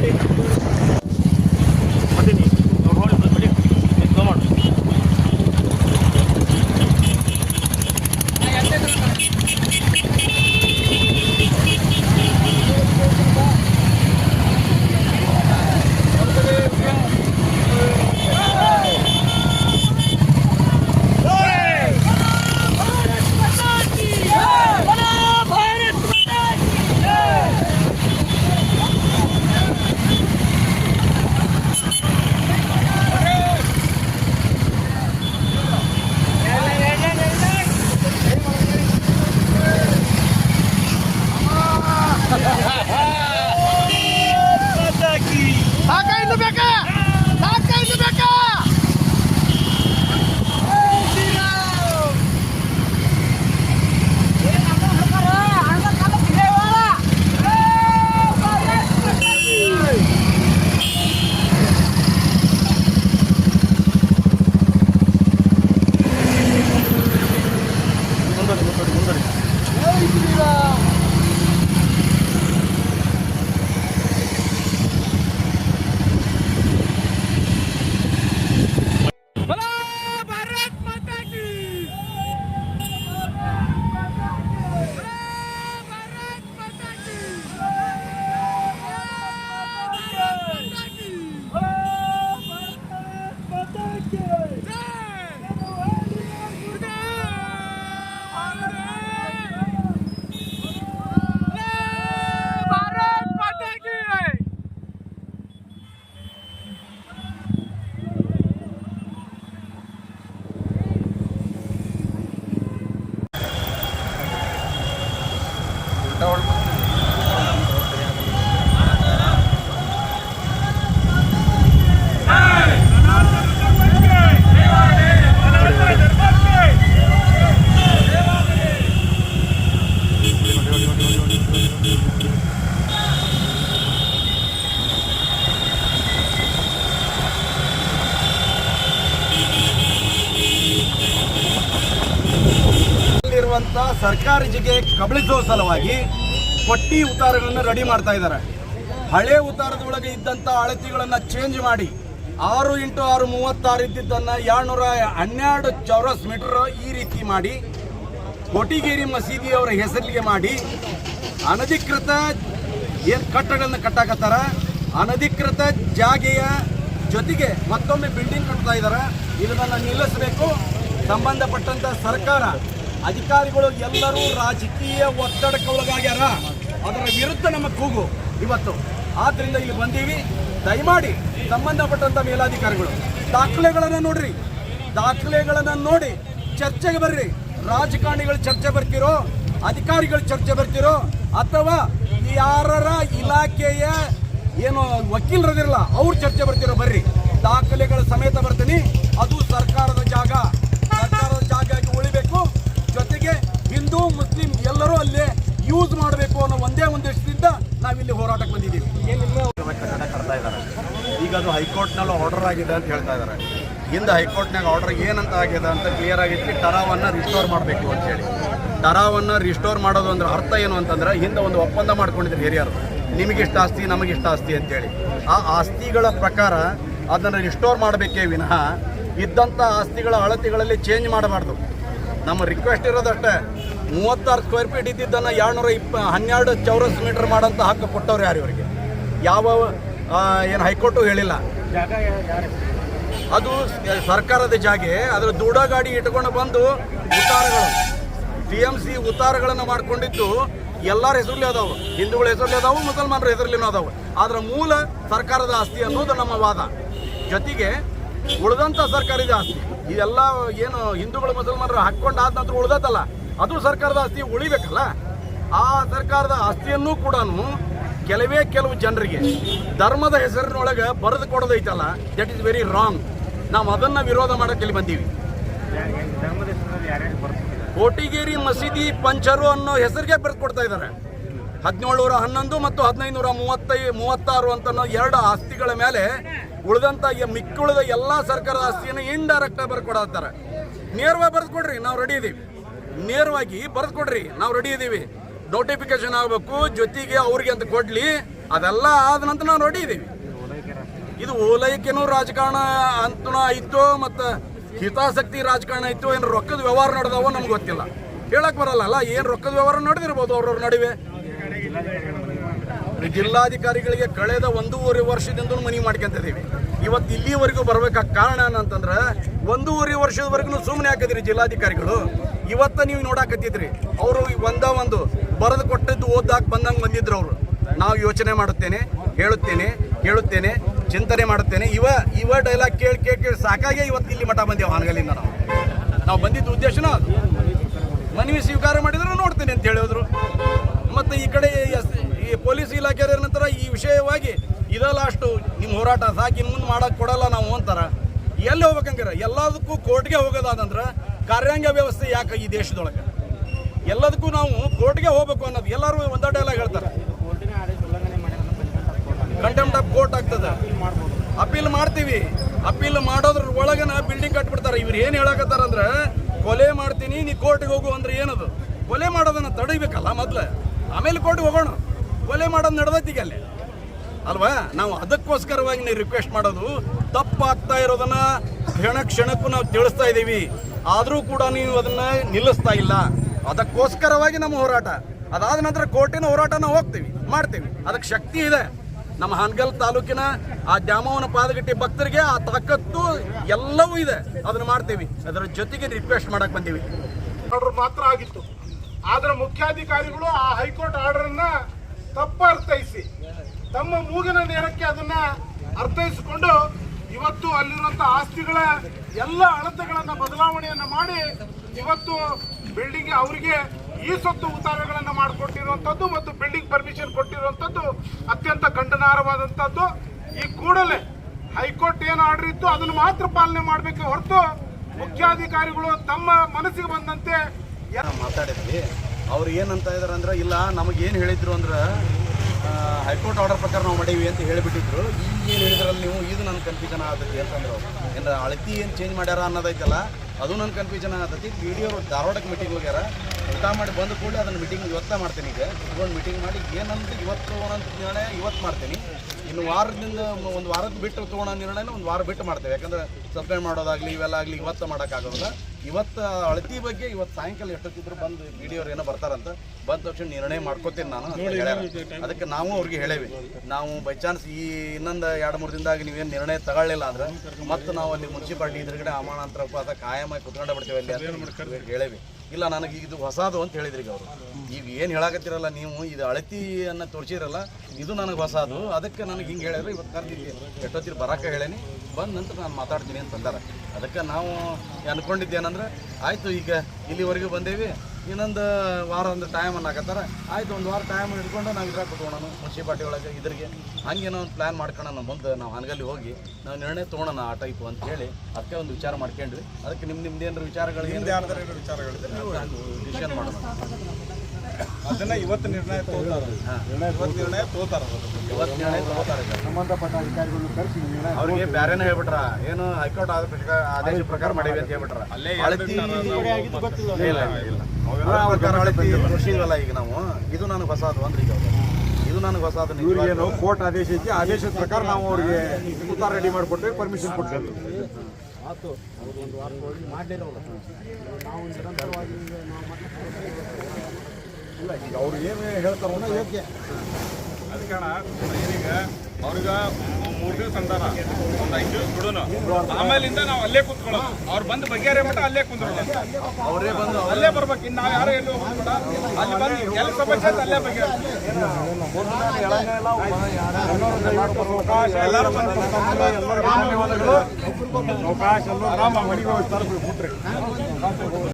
ನೋಡಿ ಸರ್ಕಾರಿ ಜಿಗೆ ಕಬಳಿಸೋ ಸಲುವಾಗಿ ಪಟ್ಟಿ ಉತ್ತಾರಗಳನ್ನು ರೆಡಿ ಮಾಡ್ತಾ ಇದ್ದಾರೆ. ಹಳೆ ಉತ್ತಾರದೊಳಗೆ ಇದ್ದಂಥ ಅಳತೆಗಳನ್ನು ಚೇಂಜ್ ಮಾಡಿ ಆರು ಇಂಟು ಆರು ಮೂವತ್ತಾರು ಇದ್ದಿದ್ದನ್ನು ಏಳ್ನೂರ ಹನ್ನೆರಡು ಚೌರಸ್ ಮೀಟರ್ ಈ ರೀತಿ ಮಾಡಿ ಕೊಟಿಗೇರಿ ಮಸೀದಿಯವರ ಹೆಸರಿಗೆ ಮಾಡಿ ಅನಧಿಕೃತ ಏನು ಕಟ್ಟಡಗಳನ್ನು ಕಟ್ಟಾಕತ್ತಾರ? ಅನಧಿಕೃತ ಜಾಗೆಯ ಜೊತೆಗೆ ಮತ್ತೊಮ್ಮೆ ಬಿಲ್ಡಿಂಗ್ ಕಟ್ತಾ ಇದ್ದಾರೆ ಇದನ್ನ ನಿಲ್ಲಿಸಬೇಕು. ಸಂಬಂಧಪಟ್ಟಂತ ಸರ್ಕಾರ, ಅಧಿಕಾರಿಗಳು ಎಲ್ಲರೂ ರಾಜಕೀಯ ಒತ್ತಡಕ್ಕೆ ಒಳಗಾಗ್ಯಾರ. ಅದರ ವಿರುದ್ಧ ನಮ್ಮ ಕೂಗು ಇವತ್ತು. ಆದ್ರಿಂದ ಇಲ್ಲಿ ಬಂದೀವಿ. ದಯಮಾಡಿ ಸಂಬಂಧಪಟ್ಟಂತ ಮೇಲಾಧಿಕಾರಿಗಳು, ದಾಖಲೆಗಳನ್ನು ನೋಡ್ರಿ. ದಾಖಲೆಗಳನ್ನು ನೋಡಿ ಚರ್ಚೆಗೆ ಬರ್ರಿ. ರಾಜಕಾರಣಿಗಳು ಚರ್ಚೆ ಬರ್ತಿರೋ, ಅಧಿಕಾರಿಗಳು ಚರ್ಚೆ ಬರ್ತಿರೋ ಅಥವಾ ಯಾರರ ಇಲಾಖೆಯ ಏನು ವಕೀಲರದಿರಲ್ಲ, ಅವ್ರು ಚರ್ಚೆ ಬರ್ತಿರೋ ಬರ್ರಿ. ದಾಖಲೆಗಳ ಸಮೇತ ಬರ್ತೀನಿ. ಅದು ಸರ್ಕಾರದ ಜಾಗ. ಸರ್ಕಾರದ ಜಾಗ ಉಳಿಬೇಕು. ಜೊತೆಗೆ ಹಿಂದೂ, ಮುಸ್ಲಿಂ ಎಲ್ಲರೂ ಅಲ್ಲೇ ಯೂಸ್ ಮಾಡಬೇಕು ಅನ್ನೋ ಒಂದೇ ಉದ್ದೇಶದಿಂದ ನಾವಿಲ್ಲಿ ಹೋರಾಟಕ್ಕೆ ಬಂದಿದ್ದೀವಿ. ಈಗ ಅದು ಹೈಕೋರ್ಟ್ನಲ್ಲಿ ಆರ್ಡರ್ ಆಗಿದೆ ಅಂತ ಹೇಳ್ತಾ ಇದ್ದಾರೆ. ಹಿಂದೆ ಹೈಕೋರ್ಟ್ನಾಗ ಆರ್ಡರ್ ಏನಂತ ಆಗಿದೆ ಅಂತ ಕ್ಲಿಯರ್ ಆಗಿತ್ತು ಟರಾವನ್ನು ರಿಸ್ಟೋರ್ ಮಾಡಬೇಕು ಅಂತ ಹೇಳಿ ಟರಾವನ್ನು ರಿಸ್ಟೋರ್ ಮಾಡೋದು ಅಂದ್ರೆ ಅರ್ಥ ಏನು ಅಂತಂದ್ರೆ ಹಿಂದೆ ಒಂದು ಒಪ್ಪಂದ ಮಾಡ್ಕೊಂಡಿದ್ರು ಹಿರಿಯರು. ನಿಮಗಿಷ್ಟ ಆಸ್ತಿ ನಮಗಿಷ್ಟ ಆಸ್ತಿ ಅಂತೇಳಿ. ಆ ಆಸ್ತಿಗಳ ಪ್ರಕಾರ ಅದನ್ನು ರಿಸ್ಟೋರ್ ಮಾಡಬೇಕೇ ವಿನಃ ಇದ್ದಂಥ ಆಸ್ತಿಗಳ ಅಳತೆಗಳಲ್ಲಿ ಚೇಂಜ್ ಮಾಡಬಾರ್ದು. ನಮ್ಮ ರಿಕ್ವೆಸ್ಟ್ ಇರೋದಷ್ಟೇ ಮೂವತ್ತಾರು ಸ್ಕ್ವೇರ್ ಫೀಟ್ ಇದ್ದಿದ್ದನ್ನು ಏಳ್ನೂರ ಇಪ್ಪ, ಹನ್ನೆರಡು ಚೌರಸ್ ಮೀಟರ್ ಮಾಡೋಂಥ ಹಕ್ಕು ಕೊಟ್ಟವ್ರು ಯಾರು ಇವರಿಗೆ? ಯಾವ ಏನು ಹೈಕೋರ್ಟು ಹೇಳಿಲ್ಲ. ಅದು ಸರ್ಕಾರದ ಜಾಗೆ, ಅದರ ದೂಡ ಗಾಡಿ ಇಟ್ಕೊಂಡು ಬಂದು ಉತ್ತಾರಗಳು ಟಿ ಎಂ ಸಿ ಉತ್ತಾರಗಳನ್ನು ಮಾಡ್ಕೊಂಡಿದ್ದು ಎಲ್ಲರ ಹೆಸರಲ್ಲಿ ಅದಾವು. ಹಿಂದೂಗಳ ಹೆಸರಲ್ಲಿ ಅದಾವು, ಮುಸಲ್ಮಾನರ ಹೆಸರಲ್ಲಿ ಅದಾವೆ. ಆದ್ರೆ ಮೂಲ ಸರ್ಕಾರದ ಆಸ್ತಿ ಅನ್ನೋದು ನಮ್ಮ ವಾದ. ಜೊತೆಗೆ ಉಳಿದಂಥ ಸರ್ಕಾರದ ಆಸ್ತಿ. ಇದೆಲ್ಲ ಏನು ಹಿಂದೂಗಳು, ಮುಸಲ್ಮಾನರು ಹಾಕ್ಕೊಂಡು ಆದ ನಂತರ ಉಳ್ದತ್ತಲ್ಲ ಅದು ಸರ್ಕಾರದ ಆಸ್ತಿ, ಉಳಿಬೇಕಲ್ಲ? ಆ ಸರ್ಕಾರದ ಆಸ್ತಿಯನ್ನು ಕೂಡ ಕೆಲವೇ ಕೆಲವು ಜನರಿಗೆ ಧರ್ಮದ ಹೆಸರಿನೊಳಗೆ ಬರೆದು ಕೊಡೋದೈತಲ್ಲ ದಟ್ ಇಸ್ ವೆರಿ ರಾಂಗ್ ನಾವು ಅದನ್ನು ವಿರೋಧ ಮಾಡಕ್ಕೆ ಇಲ್ಲಿ ಬಂದೀವಿ. ಕೋಟಿಗೇರಿ ಮಸೀದಿ ಪಂಚರು ಅನ್ನೋ ಹೆಸರಿಗೆ ಬರೆದು ಕೊಡ್ತಾ ಇದ್ದಾರೆ. ಹದಿನೇಳುನೂರ ಹನ್ನೊಂದು ಮತ್ತು ಹದಿನೈದುನೂರ ಮೂವತ್ತೈ, ಮೂವತ್ತಾರು ಅಂತ ಎರಡು ಆಸ್ತಿಗಳ ಮೇಲೆ ಉಳಿದಂತ ಯ- ಮಿಕ್ಕುಳಿದ ಎಲ್ಲ ಸರ್ಕಾರದ ಆಸ್ತಿಯನ್ನು ಇಂಡೈರೆಕ್ಟ್ ಆಗಿ ಬರ್ಕೊಡತ್ತಾರೆ ನೇರವಾಗಿ ಬರೆದು ಕೊಡ್ರಿ, ನಾವು ರೆಡಿ ಇದ್ದೀವಿ ನೇರವಾಗಿ ಬರೆದು ಕೊಡ್ರಿ, ನಾವು ರೆಡಿ ಇದೀವಿ. ನೋಟಿಫಿಕೇಶನ್ ಆಗಬೇಕು, ಜೊತೆಗೆ ಅವ್ರಿಗೆ ಅಂತ ಕೊಡಲಿ, ಅದೆಲ್ಲ ಆದ ನಂತರ ನಾವು ರೆಡಿ ಇದೀವಿ. ಇದು ಓಲೈಕೆನೂ ರಾಜಕಾರಣ ಅಂತೂ ಆಯ್ತು, ಮತ್ತು ಹಿತಾಸಕ್ತಿ ರಾಜಕಾರಣ ಇತ್ತು, ಏನು ರೊಕ್ಕದ ವ್ಯವಹಾರ ನಡೆದವೋ ನಮ್ಗೆ ಗೊತ್ತಿಲ್ಲ. ಹೇಳಕ್ ಬರಲ್ಲ ಅಲ್ಲ, ಏನು ರೊಕ್ಕದ ವ್ಯವಹಾರ ನಡೆದಿರ್ಬೋದು ಅವ್ರವ್ರ ನಡುವೆ. ಜಿಲ್ಲಾಧಿಕಾರಿಗಳಿಗೆ ಕಳೆದ ಒಂದೂವರೆ ವರ್ಷದಿಂದ ಮನವಿ ಮಾಡ್ಕೊಂತಿದ್ದೀವಿ ಇವತ್ತು ಇಲ್ಲಿವರೆಗೂ ಬರಬೇಕಾದ ಕಾರಣ ಏನಂತಂದ್ರೆ, ಒಂದೂವರೆ ವರ್ಷದವರೆಗೂ ಸುಮ್ಮನೆ ಹಾಕಿದ್ರಿ ಜಿಲ್ಲಾಧಿಕಾರಿಗಳು. ಇವತ್ತ ನೀವು ನೋಡಾಕತ್ತಿದ್ರಿ. ಅವರು ಒಂದ ಒಂದು ಬರೆದು ಕೊಟ್ಟದ್ದು ಓದಾಕ್ ಬಂದಂಗೆ ಬಂದಿದ್ರು ಅವರು. ನಾವು ಯೋಚನೆ ಮಾಡುತ್ತೇನೆ, ಹೇಳುತ್ತೇನೆ ಹೇಳುತ್ತೇನೆ. ಚಿಂತನೆ ಮಾಡುತ್ತೇನೆ. ಇವ ಇವ ಡೈಲಾಗ್ ಕೇಳಿ ಕೇಳಿ ಕೇಳಿ ಸಾಕಾಗೆ ಇವತ್ತು ಇಲ್ಲಿ ಮಠ ಬಂದೇವು ಹಾನಗಲಿಂದ ನಾವು. ನಾವು ಬಂದಿದ್ದ ಉದ್ದೇಶನೂ ಅದು. ಮನವಿ ಸ್ವೀಕಾರ ಮಾಡಿದ್ರು ನೋಡ್ತೇನೆ ಅಂತ ಹೇಳಿದ್ರು. ಮತ್ತು ಈ ಕಡೆ ಈ ಪೊಲೀಸ್ ಇಲಾಖೆ ನಂತರ ಈ ವಿಷಯವಾಗಿ ಇದ ಅಷ್ಟು ನಿಮ್ಮ ಹೋರಾಟ ಸಾಕಿ ಮುಂದೆ ಮಾಡೋಕೆ ಕೊಡಲ್ಲ ನಾವು ಅಂತಾರೆ. ಎಲ್ಲಿ ಹೋಗ್ಬೇಕಂಗಾರ? ಎಲ್ಲದಕ್ಕೂ ಕೋರ್ಟ್ಗೆ ಹೋಗೋದಾದಂದ್ರೆ ಕಾರ್ಯಾಂಗ ವ್ಯವಸ್ಥೆ ಯಾಕೆ ಈ ದೇಶದೊಳಗೆ? ಎಲ್ಲದಕ್ಕೂ ನಾವು ಕೋರ್ಟ್ಗೆ ಹೋಗ್ಬೇಕು ಅನ್ನೋದು ಎಲ್ಲರೂ ಒಂದೇ ಡೈಲಾಗ್ ಹೇಳ್ತಾರೆ ಕಂಟೆಂಪ್ಟ್ ಆಫ್ ಕೋರ್ಟ್ ಆಗ್ತದೆ. ಅಪೀಲ್ ಮಾಡ್ತೀವಿ. ಅಪೀಲ್ ಮಾಡೋದ್ರ ಒಳಗನ ಬಿಲ್ಡಿಂಗ್ ಕಟ್ಬಿಡ್ತಾರೆ. ಇವ್ರು ಏನು ಹೇಳಕತ್ತಾರ ಅಂದ್ರೆ, ಕೊಲೆ ಮಾಡ್ತೀನಿ, ನೀ ಕೋರ್ಟಿಗೆ ಹೋಗು ಅಂದ್ರೆ ಏನದು? ಕೊಲೆ ಮಾಡೋದನ್ನ ತಡಿಬೇಕಲ್ಲ ಮೊದ್ಲು. ಆಮೇಲೆ ಕೋರ್ಟ್ಗೆ ಹೋಗೋಣ. ಕೊಲೆ ಮಾಡೋದು ನಡೆದೈತಿಗೆ ಅಲ್ಲಿ. ಅಲ್ವಾ? ನಾವು ಅದಕ್ಕೋಸ್ಕರವಾಗಿ ನೀವು ರಿಕ್ವೆಸ್ಟ್ ಮಾಡೋದು, ತಪ್ಪಾಗ್ತಾ ಇರೋದನ್ನ ಕ್ಷಣ ಕ್ಷಣಕ್ಕೂ ನಾವು ತಿಳಿಸ್ತಾ ಇದ್ದೀವಿ. ಆದರೂ ಕೂಡ ನೀವು ಅದನ್ನ ನಿಲ್ಲಿಸ್ತಾ ಇಲ್ಲ. ಅದಕ್ಕೋಸ್ಕರವಾಗಿ ನಮ್ಮ ಹೋರಾಟ. ಅದಾದ ನಂತರ ಕೋರ್ಟಿನ ಹೋರಾಟನ ಹೋಗ್ತೀವಿ, ಮಾಡ್ತೀವಿ. ಅದಕ್ಕೆ ಶಕ್ತಿ ಇದೆ. ನಮ್ಮ ಹಾನಗಲ್ ತಾಲೂಕಿನ ಆ ದ್ಯಾಮವನ ಪಾದಗಟ್ಟಿ ಭಕ್ತರಿಗೆ ಆ ತಾಕತ್ತು ಎಲ್ಲವೂ ಇದೆ. ಅದನ್ನು ಮಾಡ್ತೀವಿ. ಅದರ ಜೊತೆಗೆ ರಿಕ್ವೆಸ್ಟ್ ಮಾಡಕ್ ಬಂದೀವಿ. ಆರ್ಡರ್ ಮಾತ್ರ ಆಗಿತ್ತು. ಆದ್ರೆ ಮುಖ್ಯಾಧಿಕಾರಿಗಳು ಆ ಹೈಕೋರ್ಟ್ ಆರ್ಡರ್ ಅನ್ನ ತಪ್ಪ ಅರ್ಥೈಸಿ, ತಮ್ಮ ಮೂಗಿನ ನೇರಕ್ಕೆ ಅದನ್ನ ಅರ್ಥೈಸಿಕೊಂಡು ಇವತ್ತು ಅಲ್ಲಿರುವಂತ ಆಸ್ತಿಗಳ ಎಲ್ಲ ಅಳತೆಗಳನ್ನ ಬದಲಾವಣೆಯನ್ನ ಮಾಡಿ ಇವತ್ತು ಬಿಲ್ಡಿಂಗ್ ಅವರಿಗೆ ಈ ಸೊತ್ತು ಉತ್ತಾರಗಳನ್ನು ಮಾಡಿಕೊಟ್ಟಿರುವಂತದ್ದು ಮತ್ತು ಬಿಲ್ಡಿಂಗ್ ಪರ್ಮಿಷನ್ ಕೊಟ್ಟಿರುವಂಥದ್ದು ಅತ್ಯಂತ ಖಂಡನಾರ್ಹವಾದಂತದ್ದು ಈ ಕೂಡಲೇ ಹೈಕೋರ್ಟ್ ಏನು ಆರ್ಡರ್ ಇತ್ತು ಅದನ್ನು ಮಾತ್ರ ಪಾಲನೆ ಮಾಡಬೇಕು ಹೊರತು ಮುಖ್ಯಾಧಿಕಾರಿಗಳು ತಮ್ಮ ಮನಸ್ಸಿಗೆ ಬಂದಂತೆ ಏನು ಮಾತಾಡಿದ್ವಿ ಅವ್ರು ಏನಂತ ಇದಾರೆ ಅಂದ್ರೆ, ಇಲ್ಲ, ನಮಗೆ ಏನು ಹೇಳಿದ್ರು ಅಂದ್ರೆ ಹೈಕೋರ್ಟ್ ಆರ್ಡರ್ ಪ್ರಕಾರ ನಾವು ಮಾಡೀವಿ ಅಂತ ಹೇಳಿಬಿಟ್ಟಿದ್ರು. ಈಗ ಏನು ಹೇಳಿದ್ರಲ್ಲಿ ನೀವು? ಇದು ನನ್ನ ಕನ್ಫ್ಯೂಷನ್ ಆಗತೈತಿ ಅಂತಂದ್ರು ಏನಾರ ಅಳತಿ ಏನು ಚೇಂಜ್ ಮಾಡ್ಯಾರ ಅನ್ನೋದೈತಲ್ಲ, ಅದು ನನ್ನ ಕನ್ಫ್ಯೂಷನ್ ಆಗತೈತಿ. ಪಿ ಡಿ ಅವರು ಧಾರವಾಡಕ್ಕೆ ಮೀಟಿಂಗ್ ಹೋಗ್ಯಾರ. ಊಟ ಮಾಡಿ ಬಂದ ಕೂಡಲೇ ಅದನ್ನು ಮೀಟಿಂಗ್ ಇವತ್ತ ಮಾಡ್ತೀನಿ ಈಗ. ಕುತ್ಕೊಂಡು ಮೀಟಿಂಗ್ ಮಾಡಿ ಏನಂತ ಇವತ್ತು ಅಂತ ನಿರ್ಣಯ ಇವತ್ತು ಮಾಡ್ತೀನಿ. ಇನ್ನು ವಾರದಿಂದ ಒಂದು ವಾರದ ಬಿಟ್ಟು ತೊಗೊಳೋ ನಿರ್ಣಯನ ಒಂದು ವಾರ ಬಿಟ್ಟು ಮಾಡ್ತೇವೆ. ಯಾಕಂದ್ರೆ ಸಪ್ಲೈ ಮಾಡೋದಾಗಲಿ ಇವೆಲ್ಲ ಆಗಲಿ ಇವತ್ತು ಮಾಡೋಕ್ಕಾಗೋದಿಲ್ಲ. ಇವತ್ತು ಅಳತಿ ಬಗ್ಗೆ ಇವತ್ತು ಸಾಯಂಕಾಲ ಎಷ್ಟೊತ್ತಿದ್ರು ಬಂದು ವಿಡಿಯೋರು ಏನೋ ಬರ್ತಾರಂತ ಬಂದ ತಕ್ಷಣ ನಿರ್ಣಯ ಮಾಡ್ಕೋತೀನಿ ನಾನು ಅಂತ ಹೇಳ್ಯಾರ. ಅದಕ್ಕೆ ನಾವು ಅವ್ರಿಗೆ ಹೇಳೇವಿ ನಾವು ಬೈ ಚಾನ್ಸ್ ಈ ಇನ್ನೊಂದು ಎರಡು ಮೂರು ದಿನದಾಗ ನೀವೇನು ನಿರ್ಣಯ ತಗೊಳ್ಳಿಲ್ಲ ಅಂದ್ರೆ ಮತ್ತೆ ನಾವು ಅಲ್ಲಿ ಮುನ್ಸಿಪಾಲ್ಟಿ ಇದ್ರಗಡೆ ಅಮಾನಂತರ ಉಪವಾಸ ಕಾಯಮಾಗಿ ಕುತ್ಕೊಂಡು ಬಿಡ್ತೇವೆ ಅಲ್ಲಿ ಅಂತ ಹೇಳೇವಿ. ಇಲ್ಲ ನನಗೆ ಇದು ಹೊಸದು ಅಂತ ಹೇಳಿದ್ರಿ ಅವರು ಈಗ ಏನು ಹೇಳಕತ್ತಿರಲ್ಲ ನೀವು ಇದು ಅಳತಿಯನ್ನು ತೋರಿಸಿರಲ್ಲ ಇದು ನನಗೆ ಹೊಸದು. ಅದಕ್ಕೆ ನನಗೆ ಹಿಂಗೆ ಹೇಳಿದ್ರೆ ಇವತ್ತು ಕರ್ದಿದ್ದೆ. ಎಷ್ಟೊತ್ತಿರು ಬರಕ್ಕೆ ಹೇಳೇನಿ? ಬಂದ ನಂತರ ನಾನು ಮಾತಾಡ್ತೀನಿ ಅಂತ ಅಂದಾರ. ಅದಕ್ಕೆ ನಾವು ಅನ್ಕೊಂಡಿದ್ದೇನಂದ್ರೆ ಆಯಿತು ಈಗ ಇಲ್ಲಿವರೆಗೂ ಬಂದೇವಿ ಇನ್ನೊಂದು ವಾರ ಒಂದು ಟೈಮ್ ಅನ್ನಕತ್ತಾರ ಆಯ್ತು ಒಂದು ವಾರ ಟೈಮ್ ಹಿಡ್ಕೊಂಡು ನಾವು ಇದ್ರಾಗ ಕುತ್ಕೊಳ್ಳೋಣ ಮುನ್ಸಿಪಾಲ್ಟಿ ಒಳಗೆ ಇದ್ರಿಗೆ. ಹಂಗೇನೋ ಒಂದು ಪ್ಲ್ಯಾನ್ ಮಾಡ್ಕೊಳ್ಳೋಣ ಮುಂದೆ ನಾವು ಹನಗಲ್ಲಿ ಹೋಗಿ ನಾವು ನಿರ್ಣಯ ತೊಗೊಳೋಣ ಆ ಟೈಪು ಅಂತ ಹೇಳಿ ಅದಕ್ಕೆ ಒಂದು ವಿಚಾರ ಮಾಡ್ಕೊಂಡ್ವಿ. ಅದಕ್ಕೆ ನಿಮ್ಮ ನಿಮ್ದು ಏನಾರು ವಿಚಾರಗಳು ನೀವು ಡಿಸಿಷನ್ ಮಾಡೋಣ. ಅದನ್ನ ಇವತ್ತು ನಿರ್ಣಯ ತಗೋತಾರ. ಇವತ್ತು ನಿರ್ಣಯ ತಗೋತಾರ ಇವತ್ತು ನಿರ್ಣಯ ತಗೋತಾರೆ ಸಂಬಂಧಪಟ್ಟ ಅಧಿಕಾರಿಗಳು ಕರೆಸಿ ನಿರ್ಣಯ ಅವ್ರಿಗೆ ಬ್ಯಾರೇನ ಹೇಳ್ಬಿಟ್ರ. ಏನು ಹೈಕೋರ್ಟ್ ಆದ ಪ್ರಕಾರ ಆದೇಶ ಪ್ರಕಾರ ಮಾಡಿವೆ ಅಂತ ಹೇಳ್ಬಿಟ್ರ. ಅಲ್ಲೇ ಇಲ್ಲ ಇಲ್ಲ ತೋರಿಸಿದ್ವಲ್ಲ ಈಗ ನಾವು? ಇದು ನನಗೆ ಹೊಸದು ಅಂದ್ರೆ ಈಗ. ಇದು ನನಗೆ ಇವ್ರಿಗೇನು ಕೋರ್ಟ್ ಆದೇಶ ಐತಿ. ಆದೇಶದ ಪ್ರಕಾರ ನಾವು ಅವ್ರಿಗೆ ಉತ್ತರ ರೆಡಿ ಮಾಡಿಕೊಟ್ಟೆ ಪರ್ಮಿಷನ್ ಕೊಡ್ತೀವಿ ಇಲ್ಲ ಈಗ ಅವ್ರು ಏನು ಹೇಳ್ತಾರೋ ಯೋಗ್ಯ. ಅದಕ್ಕೆ ಈಗ ಅವ್ರಿಗೆ ಮೂರು ದಿವಸ ಅಂತಾರ. ಒಂದು ಐದು ದಿವಸ ಬಿಡೋನು. ಆಮೇಲಿಂದ ನಾವು ಅಲ್ಲೇ ಕುತ್ಕೊಳ್ಳೋದು. ಅವ್ರು ಬಂದು ಬಗೆಹರಿ ಮಟ್ಟ ಅಲ್ಲೇ ಕುಂದ್ರೋಣ ಅವರೇ ಬಂದು ಅಲ್ಲೇ ಬರ್ಬೇಕು. ಇನ್ನು ನಾವು ಯಾರು ಎಲ್ಲೂ ಹೋಗ್ಬೇಡ ಅಲ್ಲಿ ಬಂದು ಕೆಲಸ ಸಮಸ್ಯೆ ಅಲ್ಲೇ ಬಗೆಹರಿ ಅವಕಾಶ ಎಲ್ಲರೂ ಆರಾಮಾಗಿ ಬಿಟ್ರೆ